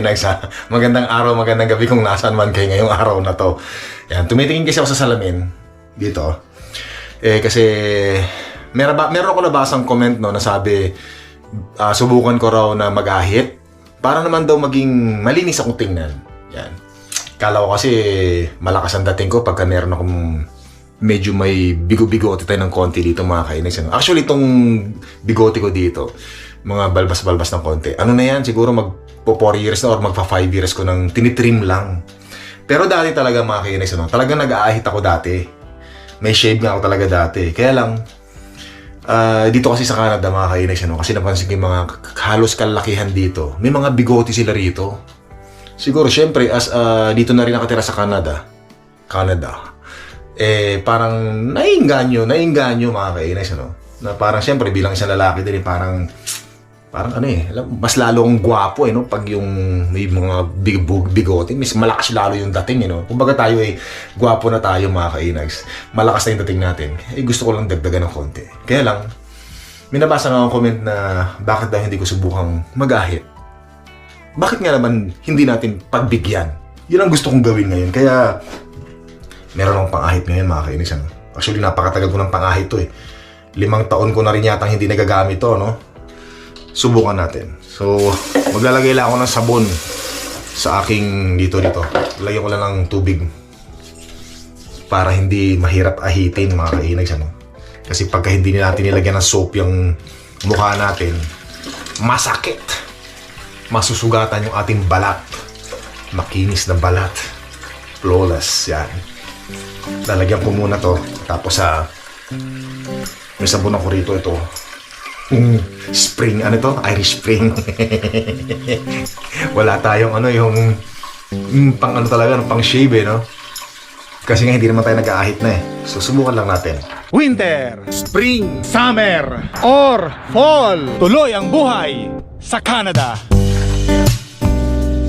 Kainags ha. Magandang araw, magandang gabi kung nasaan man kayo ngayong araw na to. Yan, tumitingin kasi ako sa salamin. Dito. Eh, kasi meron, ba, meron ako nabasang comment no, na sabi, ah, subukan ko raw na mag-ahit para naman daw maging malinis akong tingnan. Yan. Kala ko kasi malakas ang dating ko pagka meron akong medyo may bigo-bigote tayo ng konti dito mga kainis. Ano? Actually, itong bigote ko dito, mga balbas-balbas ng konti. Ano na yan? Siguro mag po 4 years na or magpa 5 years ko nang tinitrim lang. Pero dati talaga mga kainis, ano? talaga nag-aahit ako dati. May shave nga ako talaga dati. Kaya lang, Ah, dito kasi sa Canada mga kainis, ano, kasi napansin ko yung mga halos kalakihan dito. May mga bigote sila rito. Siguro, syempre, as ah, dito na rin nakatira sa Canada, Canada, eh, parang naiinganyo, naiinganyo mga kainis, ano. Na parang, syempre, bilang isang lalaki din, eh, parang, parang ano eh, alam, mas lalo ang gwapo eh, no? Pag yung may mga big bigote, mas malakas lalo yung dating, eh, no? Kumbaga tayo eh, gwapo na tayo mga kainags. Malakas na yung dating natin. Eh, gusto ko lang dagdagan ng konti. Kaya lang, may nabasa nga akong comment na bakit daw hindi ko subukang mag-ahit. Bakit nga naman hindi natin pagbigyan? Yun ang gusto kong gawin ngayon. Kaya, meron akong pang-ahit ngayon mga kainis. Ano? Actually, napakatagal ko ng pang-ahit to eh. Limang taon ko na rin yata hindi nagagamit to, no? Subukan natin. So, maglalagay lang ako ng sabon sa aking dito dito. Lagyan ko lang ng tubig para hindi mahirap ahitin mga kainags ano. Kasi pagka hindi natin nilagyan ng soap yung mukha natin, masakit. Masusugatan yung ating balat. Makinis na balat. Flawless, yan. Lalagyan ko muna to. Tapos sa may sabon ako rito ito. Spring, ano to? Irish Spring. Wala tayong ano, yung mm, pang ano talaga, no? pang shave eh, no? Kasi nga hindi naman tayo nag-aahit na eh. So, subukan lang natin. Winter, Spring, Summer, or Fall. Tuloy ang buhay sa Canada.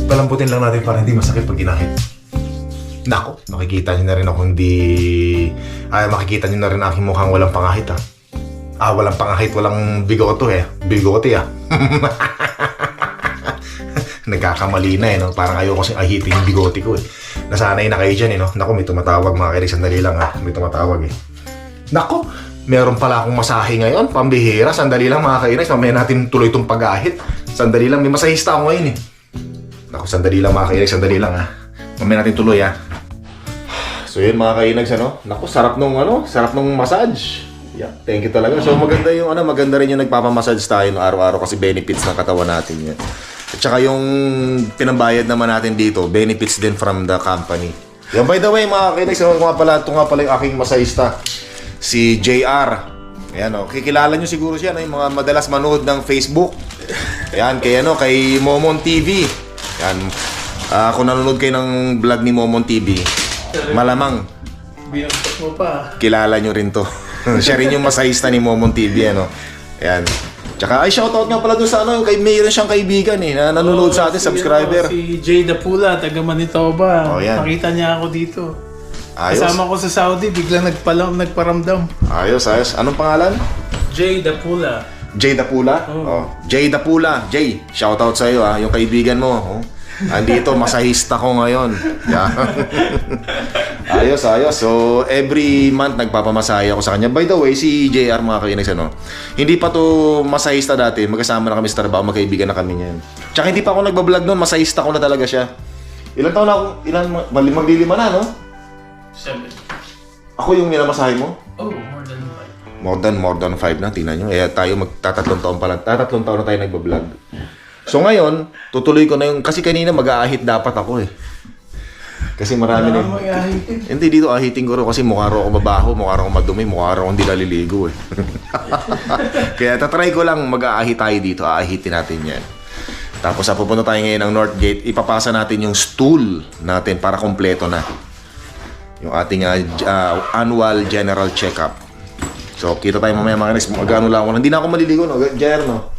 Palamputin lang natin para hindi masakit pag ginahit. Nako, makikita nyo na rin ako hindi... Ay, makikita nyo na rin aking mukhang walang pangahit ah. Ah, walang pangahit, walang bigoto eh. Bigote ah. Nagkakamali na eh, no? Parang ayoko kasing ahitin yung bigote ko eh. Nasanay na kayo dyan eh, no? Naku, may tumatawag mga kailig. Sandali lang ah. May tumatawag eh. Nako, meron pala akong masahe ngayon. Pambihira. Sandali lang mga kailig. Mamaya natin tuloy itong pag-ahit. Sandali lang. May masahista ako ngayon eh. Naku, sandali lang mga kainig. Sandali lang ah. Mamaya natin tuloy ah. So yun mga kainags ano. Naku, sarap nung ano, sarap nung massage. Yeah, thank you talaga. So maganda yung ano, maganda rin yung nagpapamassage tayo no araw-araw kasi benefits ng katawan natin yan. At saka yung pinambayad naman natin dito, benefits din from the company. Yan, by the way mga kainags, ano nga pala, ito nga pala yung aking masahista. Si JR. Ayan o, kikilala nyo siguro siya, no, yung mga madalas manood ng Facebook. Ayan, kay ano, kay Momon TV. Yan. Ah, kung nanonood kayo ng vlog ni Momon TV, malamang Binagtas mo pa. kilala nyo rin to. Siya rin yung masahista ni Momon TV, ano. Ayan. Tsaka, ay, shoutout nga pala doon sa ano, kay mayroon siyang kaibigan eh, na nanonood sa atin, Si, subscriber. ano, Si Jay Dapula, taga Manitoba. Oh, yan. Nakita niya ako dito. Ayos. Kasama ko sa Saudi, biglang nagpalam, nagparamdam. Ayos, ayos. Anong pangalan? Jay Dapula. Jay Dapula? Oh. Jay Dapula. Jay, shoutout sa iyo ah, yung kaibigan mo. Oh. Andito, masahista ko ngayon. Yeah. ayos, ayos. So, every month nagpapamasahe ako sa kanya. By the way, si JR mga kainags, ano, hindi pa to masahista dati. Magkasama na kami sa trabaho, magkaibigan na kami niyan. Tsaka hindi pa ako nagbablog noon, masahista ko na talaga siya. Ilan taon na ako? Ilan? Mag- Maglilima na, no? Seven. Ako yung minamasahe mo? Oh, more than five. More than, more than five na, tingnan nyo. Eh, tayo magtatatlong taon pa lang. Tatatlong taon na tayo nagbablog. So ngayon, tutuloy ko na yung, kasi kanina mag-aahit dapat ako eh. Kasi marami na mag-ahitin. Hindi dito ahiting ko rin kasi mukha rin ako mabaho, mukha rin ako madumi, mukha rin ako hindi naliligo eh. Kaya tatry ko lang mag-aahit tayo dito, aahitin natin yan. Tapos sa pupunta tayo ngayon ng North Gate, ipapasa natin yung stool natin para kompleto na. Yung ating ah, j- ah, annual general checkup. So, kita tayo mamaya mga guys. Mag-ano lang ako. Hindi na ako maliligo, no? Jer, no?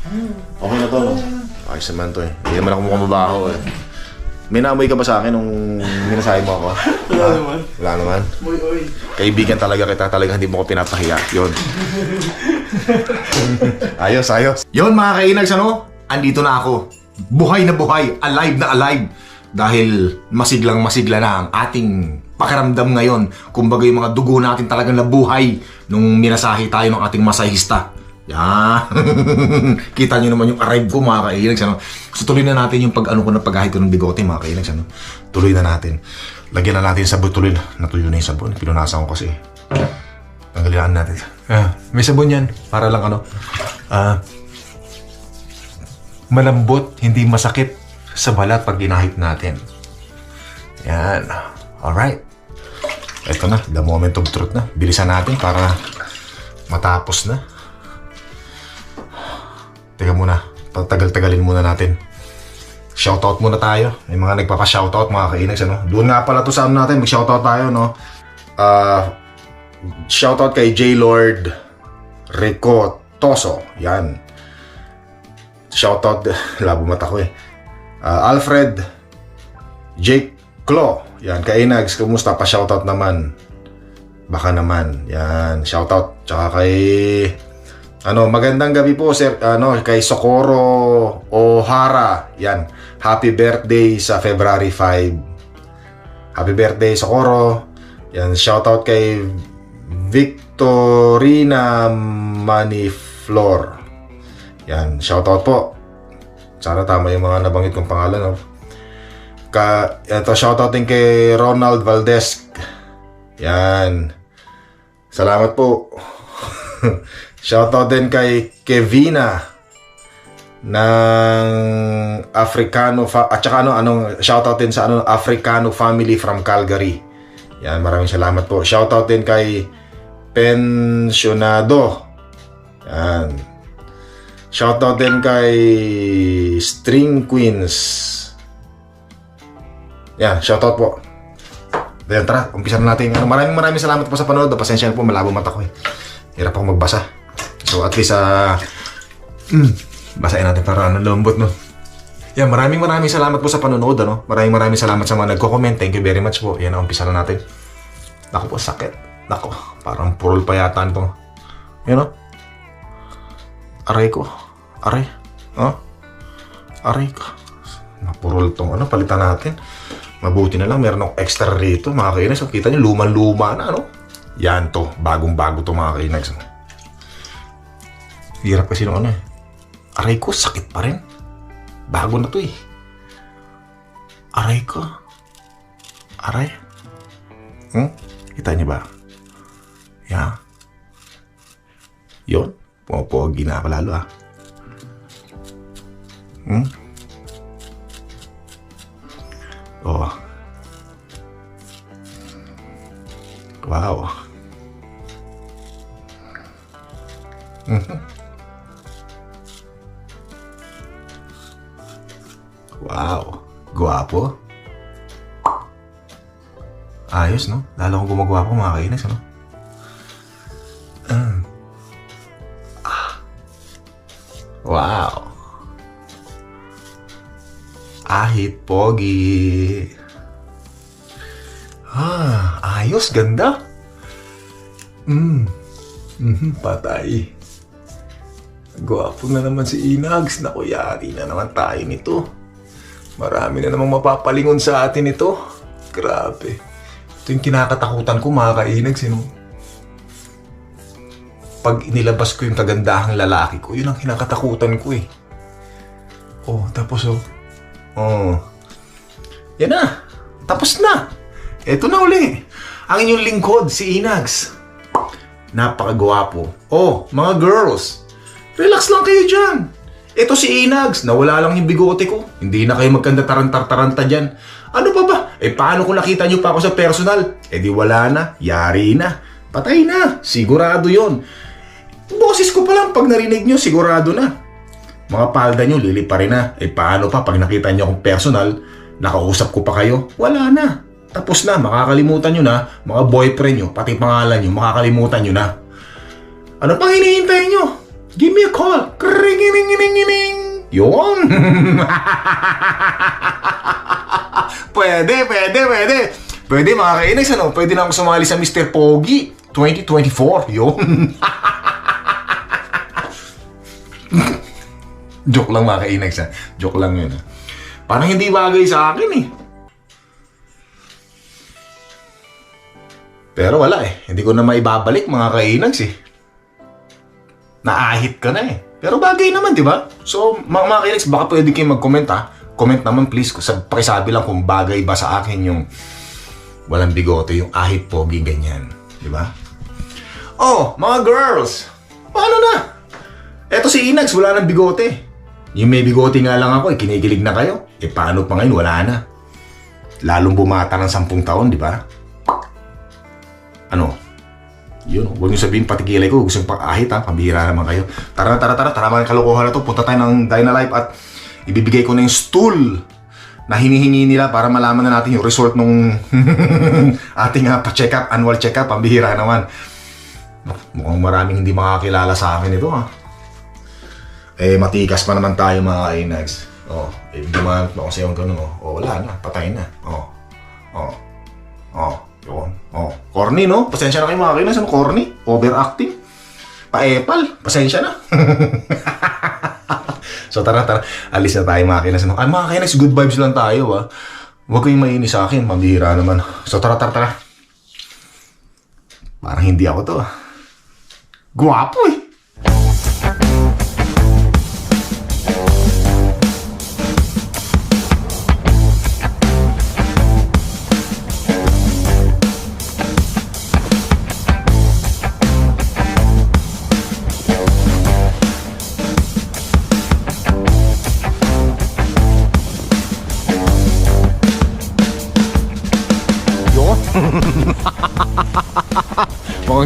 Okay na to, no? Ayos naman to eh. Hindi naman ako mukhang mabaho eh. May naamoy ka ba sa akin nung minasahe mo ako? Wala Ha? naman. Wala naman. Uy, uy. Kaibigan talaga kita, talaga hindi mo ko pinapahiya. Yun. ayos, ayos. Yun mga kainags, ano? Andito na ako. buhay na buhay, alive na alive. Dahil masiglang masigla na ang ating pakiramdam ngayon. Kumbaga yung mga dugo natin talagang nabuhay nung minasahe tayo ng ating masahista. Yan. Kita nyo naman yung arrive ko mga kainags. Ano? So tuloy na natin yung pag ano ko na paghahit ko ng bigote mga kainags. Ano? Tuloy na natin. Lagyan na natin yung sabon tuloy. Natuyo na yung sabon. Pinunasan ko kasi. Tanggalin natin. Ah, may sabon yan. Para lang ano. Ah, malambot, hindi masakit sa balat pag ginahit natin. Yan. Alright. Ito na, the moment of truth na. Bilisan natin para matapos na. Teka muna, pagtagal-tagalin muna natin. Shoutout muna tayo. May mga nagpapa-shoutout mga kainags, ano? Doon nga pala to sa ano natin, mag-shoutout tayo, no? Ah, shoutout kay J. Lord Rico Toso. Yan. Shoutout, labo mata ko eh. Ah, Alfred Jake Klo. Yan, kay Inags, kumusta? Pa-shoutout naman. Baka naman. Yan, shoutout. Tsaka kay ano, magandang gabi po sir, ano, kay Socorro O'Hara. Yan. Happy birthday sa February 5. Happy birthday Socorro. Yan, shoutout kay Victorina Maniflor. Yan, shoutout po. Sana tama yung mga nabanggit kong pangalan. No? Ka, ito, shoutout din kay Ronald Valdez. Yan. Salamat po. shoutout din kay Kevina ng Africano at saka ano anong shoutout din sa ano Africano family from Calgary. Yan, maraming salamat po. Shoutout din kay Pensionado. Yan. Shoutout din kay String Queens. Yan, shoutout po. Then tara, umpisa na natin. Ano, maraming maraming salamat po sa panonood. Pasensya na po, malabo mata ko eh. Hirap ako magbasa. So at least, ah, mm, basahin natin para ano, lambot no. Yan, maraming maraming salamat po sa panonood. Ano? Maraming maraming salamat sa mga nagko-comment. Thank you very much po. Yan, umpisa na natin. Nako po, sakit. Nako, parang purol pa yata ito. Yan o. Aray ko. Aray. Oh. Aray ko. Napurol tong ano, palitan natin. Mabuti na lang, meron akong extra rito, mga kainex. So, kita nyo, luman-luma na, ano? Yan to, bagong-bago to, mga kainex. Hirap kasi ano eh. Aray ko, sakit pa rin. Bago na to eh. Aray ko. Aray. Hmm? Kita niyo ba? Yeah. Yun. Pumapogi na ako lalo ah. Hmm? Oh. Wow. Mhm. Wow. Guwapo. Ayos, no? Lalo akong gumagawa po, mga kainis, ano? Mm. Ah. Wow. Ahit, pogi. Ah, ayos, ganda. Mm. Mhm, patay. Gwapo na naman si Inags. Naku, yari na naman tayo nito. Marami na namang mapapalingon sa atin ito. Grabe. Ito yung kinakatakutan ko mga kainags, you know? Pag inilabas ko yung kagandahang lalaki ko, yun ang kinakatakutan ko eh. Oh, tapos oh. Oh. Yan na. Tapos na. Eto na uli. Ang inyong lingkod, si Inags. Napakagwapo. Oh, mga girls. Relax lang kayo dyan. Ito si Inags, nawala lang yung bigote ko. Hindi na kayo magkanda tarantar-taranta dyan. Ano pa ba? Eh paano kung nakita nyo pa ako sa personal? Eh di wala na, yari na. Patay na, sigurado yon. Boses ko pa lang pag narinig nyo, sigurado na. Mga palda nyo, lilipa rin na. Eh paano pa pag nakita nyo akong personal, nakausap ko pa kayo? Wala na. Tapos na, makakalimutan nyo na, mga boyfriend nyo, pati pangalan nyo, makakalimutan nyo na. Ano pang hinihintay nyo? Give me a call. Kringininginingining. Yun. pwede, pwede, pwede. Pwede mga kainis, ano? Pwede na akong sumali sa Mr. Pogi 2024. Yun. Joke lang mga kainags ha. Joke lang yun ha. Parang hindi bagay sa akin eh. Pero wala eh. Hindi ko na maibabalik mga kainags eh. Naahit ka na eh. Pero bagay naman, di ba? So, mga, mga baka pwede kayo mag-comment ha. Comment naman please. Sa, pakisabi lang kung bagay ba sa akin yung walang bigote, yung ahit pogi, ganyan. Di ba? Oh, mga girls! Paano na? Eto si Inags, wala nang bigote. Yung may bigote nga lang ako, eh, kinikilig na kayo. Eh paano pa ngayon, wala na. Lalong bumata ng sampung taon, di ba? Ano? Yun, huwag niyo sabihin pati ko, gusto pang ahit ha, pambihira naman kayo. Tara tara, tara, tara mga kalokohan na to. Punta tayo ng Dynalife at ibibigay ko na yung stool na hinihingi nila para malaman na natin yung result nung ating uh, pa-check up, annual check up, pambihira naman. Mukhang maraming hindi makakilala sa akin ito ha. Eh, matikas pa naman tayo mga kainags. Oh, eh, dumaan pa ako sa yung ganun. Oh. oh, wala na. Patay na. Oh, oh, oh, yun. Oh, corny no? Pasensya na kayo mga kainags. Ano corny? Overacting? Pa-epal? Pasensya na. so tara, tara. Alis na tayo mga kainags. Ano? Ay, mga kainags, good vibes lang tayo ha. Huwag kayong mainis sa akin. Mabihira naman. So tara, tara, tara. Parang hindi ako to ah. Guwapo eh.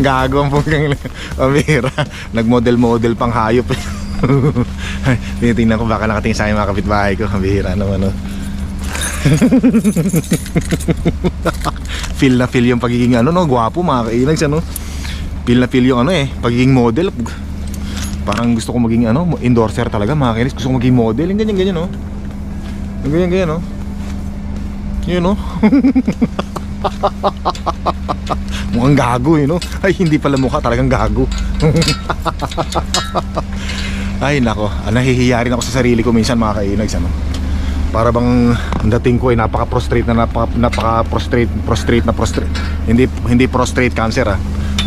Gago ang punggang pamira. Nag-model-model pang hayop. Tinitingnan ko baka nakatingin sa akin mga kapitbahay ko. Pambihira naman, no? feel na feel yung pagiging ano, no? Gwapo, mga kainags, ano? Feel na feel yung ano eh, pagiging model. Parang gusto ko maging ano, endorser talaga, mga kainags. Gusto ko maging model. Yung ganyan, ganyan, no? Yung ganyan, ganyan, no? Yun, no? Mukhang gago eh, no? Ay, hindi pala mukha, talagang gago. Ay, nako. Ah, nahihiya rin ako sa sarili ko minsan, mga kainags, ano? Para bang ang dating ko ay napaka-prostrate na napaka, napaka-prostrate, prostrate na prostrate. Hindi hindi prostrate cancer ah.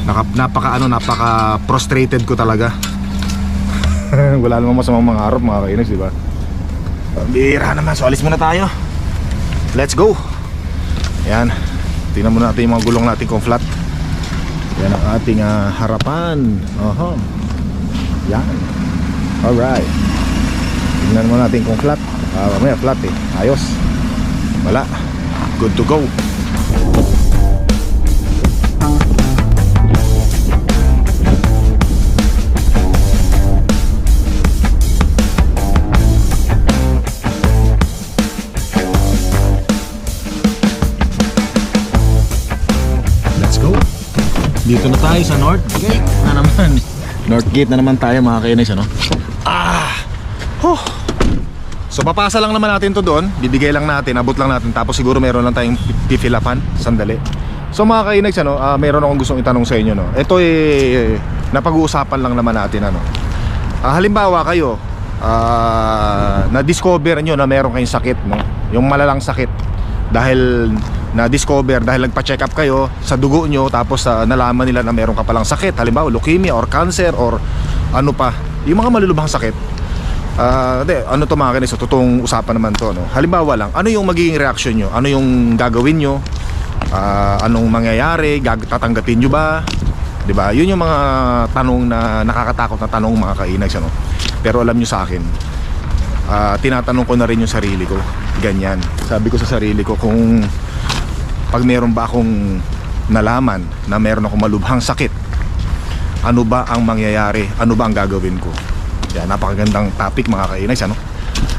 Naka, napaka ano, napaka-prostrated ko talaga. Wala namang masamang mga harap, mga kainags, di ba? Bira naman, so alis muna tayo. Let's go. Yan. Tingnan muna natin yung mga gulong natin kung flat. Yan ang ating ah, harapan. Oho. Yan. Alright. Tingnan muna natin kung flat. Ah, mamaya flat eh. Ayos. Wala. Good to go. Dito na tayo sa North Gate na naman. North Gate na naman tayo mga kainis ano. Ah! Huh. So papasa lang naman natin to doon. Bibigay lang natin, abot lang natin tapos siguro meron lang tayong pipilapan sandali. So mga kainags ano, ah, meron akong gustong itanong sa inyo no. Ito eh napag-uusapan lang naman natin ano. Ah, halimbawa kayo ah, na-discover nyo na meron kayong sakit no. Yung malalang sakit dahil na-discover dahil nagpa-check up kayo sa dugo nyo tapos ah, nalaman nila na meron ka palang sakit halimbawa leukemia or cancer or ano pa yung mga malulubhang sakit Ah, hindi, ano to mga kinis, so, totoong usapan naman to, no? Halimbawa lang, ano yung magiging reaction nyo? Ano yung gagawin nyo? Ah, anong mangyayari? Gag tatanggapin nyo ba? 'Di ba? Yun yung mga tanong na nakakatakot na tanong mga kainags, ano? Pero alam nyo sa akin, ah, tinatanong ko na rin yung sarili ko. Ganyan. Sabi ko sa sarili ko kung pag meron ba akong nalaman na meron akong malubhang sakit, ano ba ang mangyayari? Ano ba ang gagawin ko? Yan, napakagandang topic mga kainags, ano?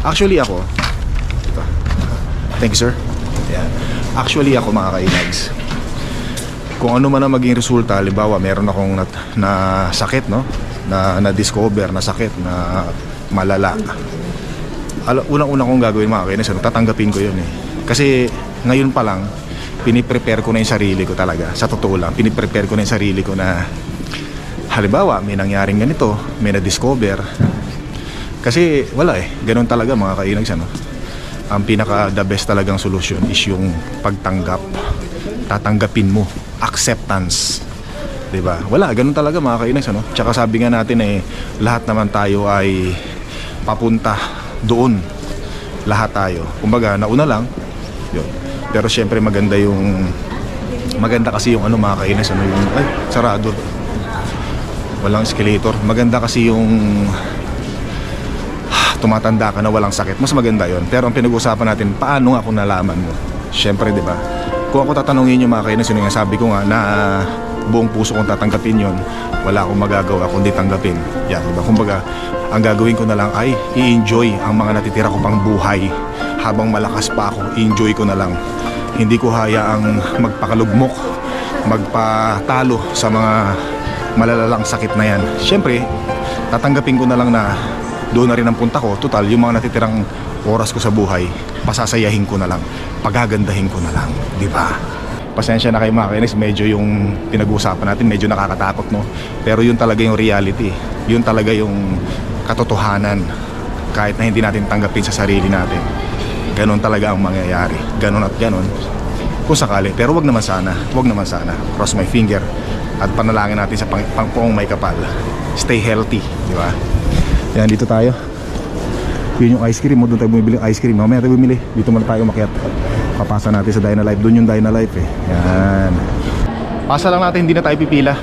Actually ako, ito. Thank you, sir. Yan. Actually ako mga kainags, kung ano man ang maging resulta, halimbawa meron akong na, na sakit, no? Na na-discover na sakit na malala. Ala, unang-una kong gagawin mga kainags, ano? tatanggapin ko yun eh. Kasi ngayon pa lang, piniprepare ko na yung sarili ko talaga. Sa totoo lang, piniprepare ko na yung sarili ko na halimbawa may nangyaring ganito may na-discover Kasi wala eh, ganun talaga mga kainags ano. Ang pinaka the best talagang solusyon is yung pagtanggap. Tatanggapin mo, acceptance. 'Di ba? Wala, ganun talaga mga kainags ano. Tsaka sabi nga natin eh, lahat naman tayo ay papunta doon. Lahat tayo. Kumbaga, nauna lang. Yun. Pero syempre maganda yung maganda kasi yung ano mga kainis ano yung ay sarado. Walang escalator. Maganda kasi yung tumatanda ka na walang sakit. Mas maganda yon pero ang pinag-uusapan natin paano nga kung nalaman mo? Syempre di ba? Kung ako tatanungin yung mga kainis yun nga sabi ko nga na buong puso kong tatanggapin yon wala akong magagawa kundi tanggapin. Yan di ba? Kumbaga ang gagawin ko na lang ay i-enjoy ang mga natitira ko pang buhay habang malakas pa ako i-enjoy ko na lang. Hindi ko hayaang magpakalugmok magpatalo sa mga malalalang sakit na yan. Syempre tatanggapin ko na lang na doon na rin ang punta ko. Total yung mga natitirang oras ko sa buhay pasasayahin ko na lang pagagandahin ko na lang di ba? Pasensya na kayo mga kainis medyo yung pinag-uusapan natin medyo nakakatakot no? Pero yun talaga yung reality. Yun talaga yung katotohanan kahit na hindi natin tanggapin sa sarili natin ganon talaga ang mangyayari. Ganon at ganon. Kung sakali. Pero wag naman sana. Wag naman sana. Cross my finger. At panalangin natin sa pang, pangpong may kapal. Stay healthy. Di ba? Yan dito tayo. Yun yung ice cream mo. Doon tayo bumibili ng ice cream. Mamaya tayo bumili. Dito muna tayo makiat papasa natin sa Dyna Life. Doon yung Dyna Life eh. Yan. Pasa lang natin. Hindi na tayo pipila.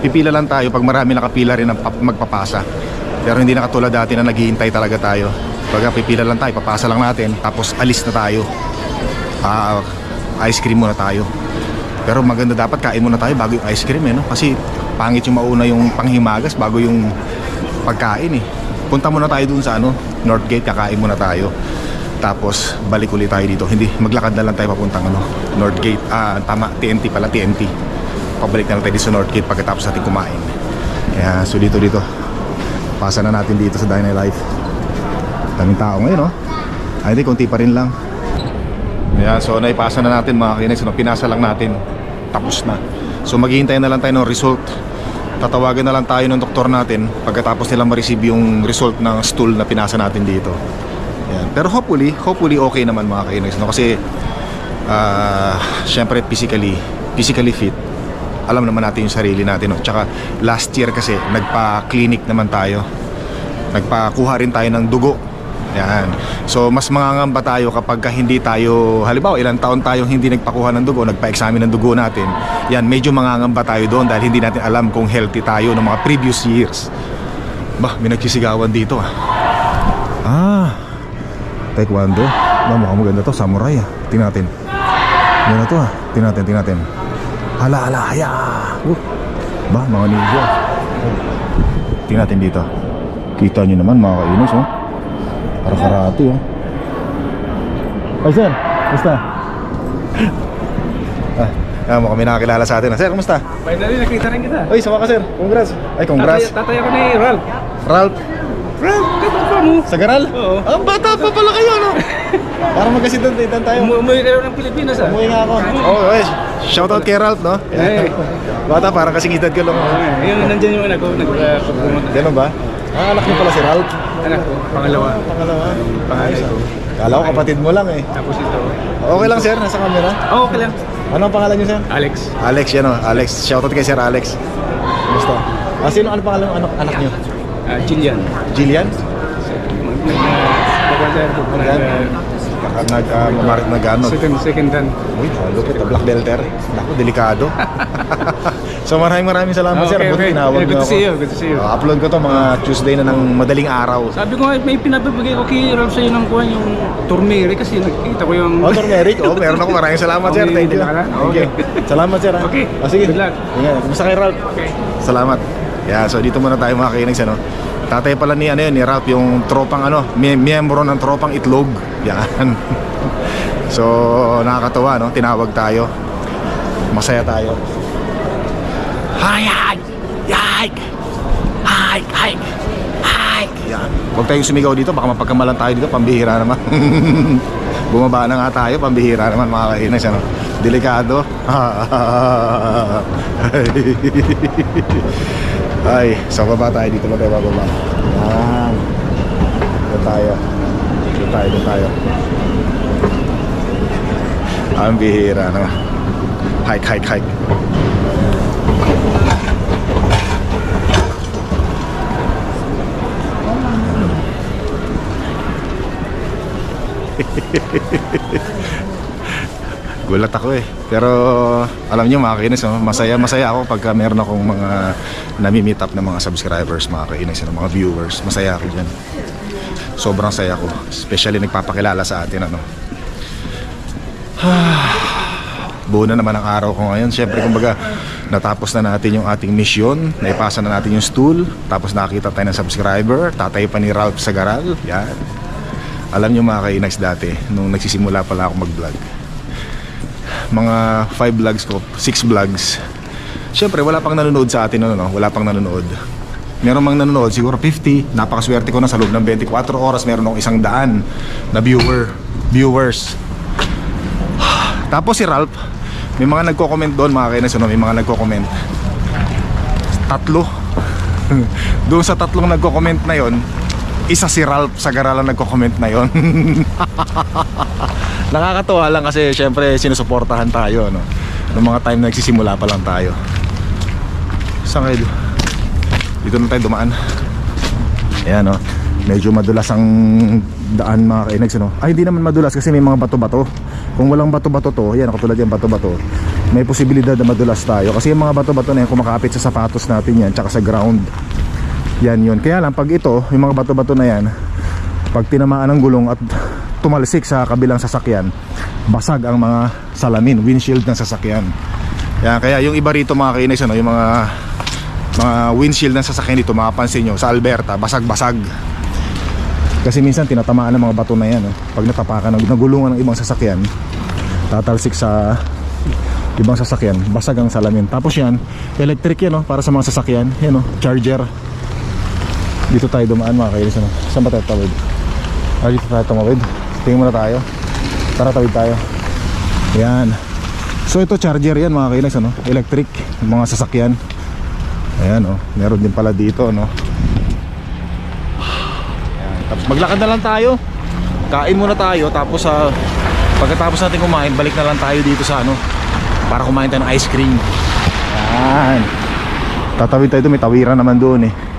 Pipila lang tayo pag marami nakapila rin ang pap- magpapasa. Pero hindi na katulad dati na naghihintay talaga tayo pag pipila lang tayo papasa lang natin tapos alis na tayo. Ah, ice cream muna tayo. Pero maganda dapat kain muna tayo bago yung ice cream eh no? kasi pangit yung mauna yung panghimagas bago yung pagkain eh. Punta muna tayo dun sa ano Northgate kakain muna tayo. Tapos balik ulit tayo dito. Hindi maglakad na lang tayo papuntang ano Northgate ah tama TNT pala TNT pabalik na lang tayo sa Northgate pagkatapos natin kumain. Kaya so dito dito. Pasa na natin dito sa Dine Life daming tao ngayon no ay hindi konti pa rin lang Ayan, so naipasa na natin mga kinex, no? pinasa lang natin, tapos na. So maghihintay na lang tayo ng result. Tatawagan na lang tayo ng doktor natin pagkatapos nila ma-receive yung result ng stool na pinasa natin dito. Ayan. Pero hopefully, hopefully okay naman mga kinex, no? Kasi ah syempre physically, physically fit. Alam naman natin yung sarili natin, no? Tsaka last year kasi nagpa-clinic naman tayo. Nagpakuha rin tayo ng dugo yan. So mas mangangamba tayo kapag ka hindi tayo, halimbawa ilang taon tayong hindi nagpakuha ng dugo, nagpa-examine ng dugo natin. Yan, medyo mangangamba tayo doon dahil hindi natin alam kung healthy tayo ng mga previous years. Bah, may nagsisigawan dito ah. Ah, taekwondo. Ba, mukhang maganda to, samurai ah. Tingnan natin. Yan na to ah. Tingnan natin, tingnan natin. Hala, hala, haya. Uh. Ba, mga ninja. Tingnan natin dito. Kita nyo naman mga kainis oh. Para karate oh. Ay sir, kumusta? ah, ah, mukhang may nakakilala sa atin. ah. Sir, kumusta? Finally, nakita rin kita. Ay, sama ka sir. Congrats. Ay, congrats. Tatay, tatay ako ni Ralph. Ralph. Ralph, dito pa mo. Sa Garal? Oo. Ang bata pa pala kayo, no? Parang magkasitantitan tayo. Umu- Umuwi kayo ng Pilipinas ah. Umuwi nga ako. Oh, okay. Shoutout kay Ralph, no? Eh. Bata, parang kasing edad ko lang. oh. Eh, Yung nandyan yung anak ko, nagpagpumunta. Ganun ba? Ah, anak niyo pala si Ralph. Anak ko, pangalawa. Pangalawa. Pangalay ko. Kala ko kapatid mo lang eh. Tapos ito. Okay lang sir, nasa camera. Oh, okay lang. Ano ang pangalan niyo sir? Alex. Alex, yan o. Alex, shoutout kay Sir Alex. Kumusta? Ah, sino ano pangalan ng anak, anak niyo? Ah, Jillian. Jillian? Nag- uh, mamarit na gano. Second, second dan. Uy, lupit. Black belter. Naku, delikado. so maraming maraming salamat sir. Okay, Buti okay. tinawag Yeah, good to see you, good to see you. Uh, upload ko to mga Tuesday na ng madaling araw. Sabi ko nga, may pinapabigay ko kay Ralph sa'yo ng kuhan yung turmeri kasi nakita ko yung... Oh, Sir Merrick. Oh, meron ako. Maraming salamat, sir. Okay, na? Thank you. Okay. Salamat, sir. ah. Okay. Ah, sige. Good luck. Ingat. Kumusta kay Ralph? Okay. Salamat. Yeah, so dito muna tayo mga kainags, ano. Tatay pala ni ano yun, ni Ralph yung tropang ano, mi- miyembro ng tropang itlog. Yan. so, nakakatawa, no? Tinawag tayo. Masaya tayo. Hi! Hi! Hi! Hi! Hi! Yan. Huwag tayong sumigaw dito, baka mapagkamalan tayo dito, pambihira naman. Bumaba na nga tayo, pambihira naman mga kainas, ano. Delikado. Ay, sa baba tayo dito ba tayo bababa? Yan. Doon tayo. Doon tayo, doon tayo. Ang bihira, no? Hike, hike, hike. Gulat ako eh. Pero alam niyo mga kainis, masaya masaya ako pagka meron akong mga nami-meet up ng mga subscribers, mga kainis, ng mga viewers. Masaya ako diyan. Sobrang saya ko. Especially nagpapakilala sa atin ano. Buo na naman ang araw ko ngayon. Siyempre, kumbaga, natapos na natin yung ating mission. Naipasa na natin yung stool. Tapos nakita tayo ng subscriber. Tatay pa ni Ralph Sagaral. Yan. Alam nyo mga kainags dati, nung nagsisimula pala ako mag-vlog. Mga 5 vlogs ko, 6 vlogs. Siyempre, wala pang nanonood sa atin, ano, no? Wala pang nanonood. Meron mang nanonood, siguro 50. Napakaswerte ko na sa loob ng 24 oras, meron akong isang daan na viewer, viewers. Tapos si Ralph, may mga nagko-comment doon, mga kainas, ano, may mga nagko-comment. Tatlo. doon sa tatlong nagko-comment na yon, isa si Ralph sa garalan nagko-comment na yon. Nakakatuwa lang kasi syempre sinusuportahan tayo, no. Noong mga time na nagsisimula pa lang tayo. Saan kayo? Dito na tayo dumaan. Ayan, no. Medyo madulas ang daan mga kainags, no. Ay, hindi naman madulas kasi may mga bato-bato. Kung walang bato-bato to, yan, katulad yan bato-bato, may posibilidad na madulas tayo. Kasi yung mga bato-bato na yan, kumakapit sa sapatos natin yan, tsaka sa ground. Yan yun. Kaya lang, pag ito, yung mga bato-bato na yan, pag tinamaan ng gulong at tumalsik sa kabilang sasakyan, basag ang mga salamin, windshield ng sasakyan. Yan, kaya yung iba rito mga kainis, ano, yung mga mga windshield ng sasakyan dito, mapapansin nyo, sa Alberta, basag-basag. Kasi minsan tinatamaan ng mga bato na yan. Oh. Pag natapakan, ng nagulungan ng ibang sasakyan, tatalsik sa ibang sasakyan, basag ang salamin. Tapos yan, electric yan, oh, para sa mga sasakyan. Yan, oh, charger. Dito tayo dumaan mga kailis. Ano? Saan ba tayo tawid? Ah, dito tayo tumawid. Tingin muna tayo. Tara tawid tayo. Yan. So ito charger yan mga kailis. Ano? Electric. Mga sasakyan. Ayan oh. Meron din pala dito. No? Yan. Tapos maglakad na lang tayo. Kain muna tayo. Tapos sa pagkatapos natin kumain, balik na lang tayo dito sa ano. Para kumain tayo ng ice cream. Yan. Tatawid tayo doon. May tawiran naman doon eh.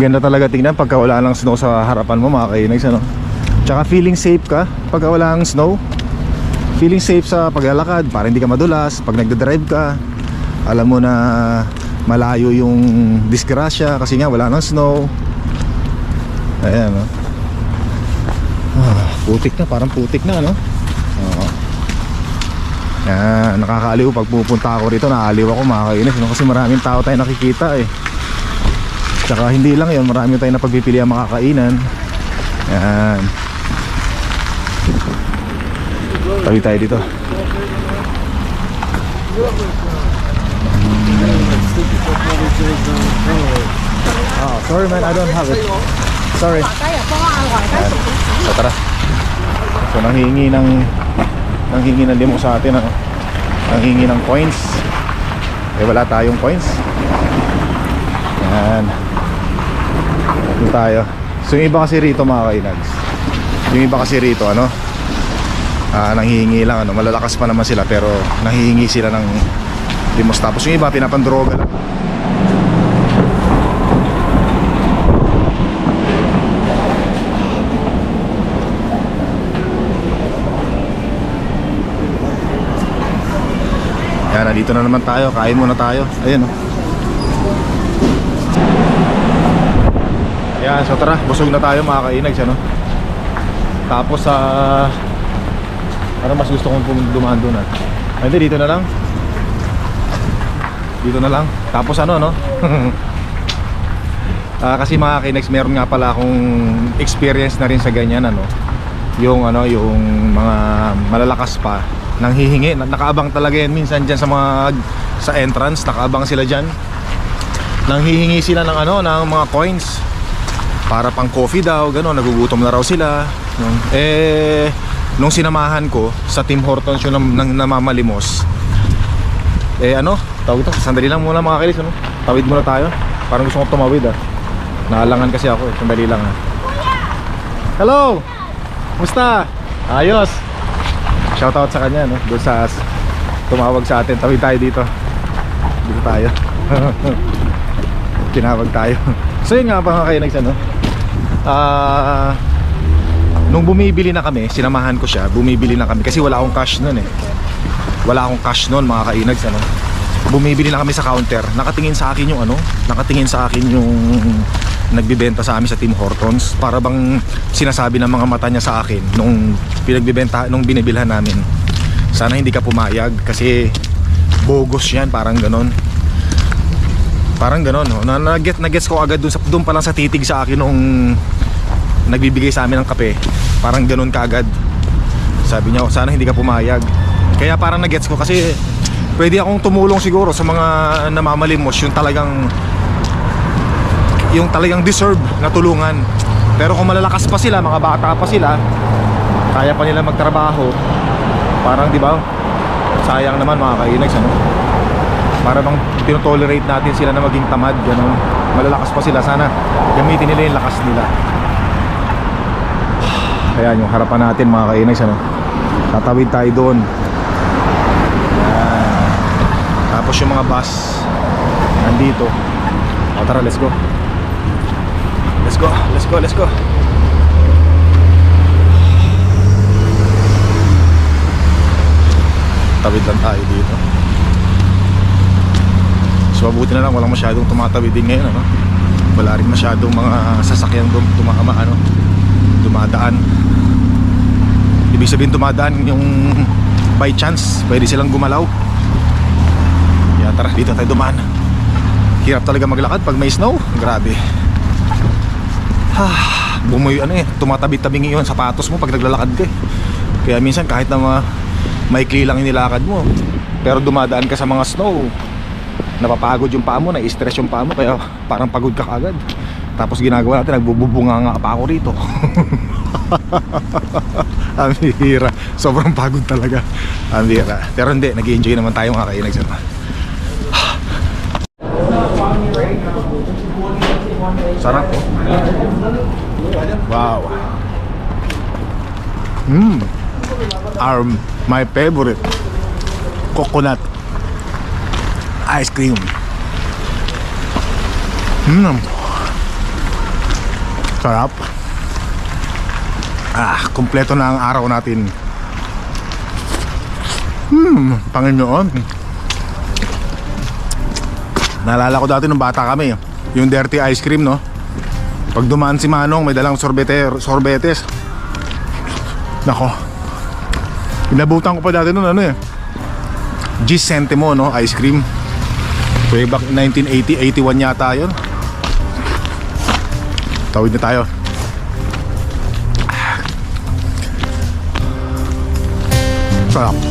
Ganda talaga tingnan pagka wala lang snow sa harapan mo mga kainags ano. Tsaka feeling safe ka pagka wala ang snow. Feeling safe sa paglalakad para hindi ka madulas pag nagde-drive ka. Alam mo na malayo yung disgrasya kasi nga wala nang snow. Ayan no. Ah, putik na, parang putik na no. Oo. Yan, nakakaaliw pag pupunta ako rito, naaaliw ako mga kainis no? kasi maraming tao tayo nakikita eh. Tsaka hindi lang yon marami tayong napagpipili ang makakainan. Yan. Tabi tayo dito. Oh, sorry man, I don't have it. Sorry. Yan. So tara. So nanghingi ng nanghingi ng limo sa atin ano. Nanghingi ng coins. Eh wala tayong coins. Yan. Doon tayo. So yung iba kasi rito mga kainags. Yung iba kasi rito ano. Ah, nanghihingi lang ano. Malalakas pa naman sila pero nanghihingi sila ng limos. Tapos yung iba pinapandroga lang. Yan, nandito na naman tayo. Kain muna tayo. Ayun oh. Yan, so tara, busog na tayo mga kainags, ano? Tapos sa Ano mas gusto kong dumaan doon, ah? Ay, Hindi, dito na lang. Dito na lang. Tapos ano, no? Ah, kasi mga kainags, meron nga pala akong experience na rin sa ganyan, ano? yung ano, yung mga malalakas pa nang hihingi, Na- nakaabang talaga yan minsan diyan sa mga sa entrance, nakaabang sila diyan. Nang hihingi sila ng ano, ng mga coins para pang coffee daw, gano'n, nagugutom na raw sila. Yun. Eh, nung sinamahan ko sa Tim Hortons yung nam, namamalimos, eh ano, tawid ito, sandali lang muna mga kilis, ano? Tawid muna tayo. Parang gusto ko tumawid ah. Naalangan kasi ako eh, sandali lang ah. Hello! Musta? Ayos! Shoutout sa kanya, no? Doon sa tumawag sa atin. Tawid tayo dito. Dito tayo. Tinawag tayo. So yun nga mga kainags ano. Ah nung bumibili na kami, sinamahan ko siya, bumibili na kami kasi wala akong cash noon eh. Wala akong cash noon mga kainags ano. Bumibili na kami sa counter. Nakatingin sa akin yung ano, nakatingin sa akin yung nagbibenta sa amin sa Tim Hortons para bang sinasabi ng mga mata niya sa akin nung pinagbibenta nung binibilhan namin. Sana hindi ka pumayag kasi bogus yan, parang ganon. Parang ganon, no? na, na-gets ko agad dun, sa, dun pa lang sa titig sa akin nung nagbibigay sa amin ng kape. Parang ganon kaagad. Sabi niya, sana hindi ka pumayag. Kaya parang na-gets ko kasi pwede akong tumulong siguro sa mga namamalimos yung talagang yung talagang deserve na tulungan. Pero kung malalakas pa sila, mga bata pa sila, kaya pa nila magtrabaho. Parang 'di ba? Sayang naman mga kainags ano. Para bang tinotolerate natin sila na maging tamad, ganun. Malalakas pa sila, sana gamitin nila yung lakas nila. Ayan yung harapan natin mga kainags ano. Tatawid tayo doon. Ayan. Tapos yung mga bus nandito. O tara, let's go. Let's go, let's go, let's go. Tawid lang tayo dito. So mabuti na lang walang masyadong tumatawid din ngayon ano. Wala rin masyadong mga sasakyan dum tumama ano, dumadaan. Ibig sabihin dumadaan yung by chance, pwede silang gumalaw. Kaya tara, dito tayo dumaan. Hirap talaga maglakad pag may snow. Grabe. Ah, bumoy ano eh, tumatabi-tabi ngayon sapatos mo pag naglalakad ka eh. Kaya minsan kahit na ma maikli lang yung nilakad mo, pero dumadaan ka sa mga snow, napapagod yung paa mo, na-stress yung paa mo, kaya parang pagod ka kagad. Tapos ginagawa natin, nagbububunga nga pa ako rito. Ang hira. Sobrang pagod talaga. Ang hira. Pero hindi, nag enjoy naman tayo mga kainag sa Sarap oh. Wow. Mmm. Are my favorite coconut ice cream. Mmm. Sarap. Ah, kompleto na ang araw natin. Hmm, Panginoon. Naalala ko dati nung bata kami, yung dirty ice cream, no? Pag dumaan si Manong, may dalang sorbete, sorbetes. Nako. Inabutan ko pa dati nun, ano eh. G centimo, no? Ice cream. Way back 1980, 81 yata yun. Tawid na tayo. Sarap.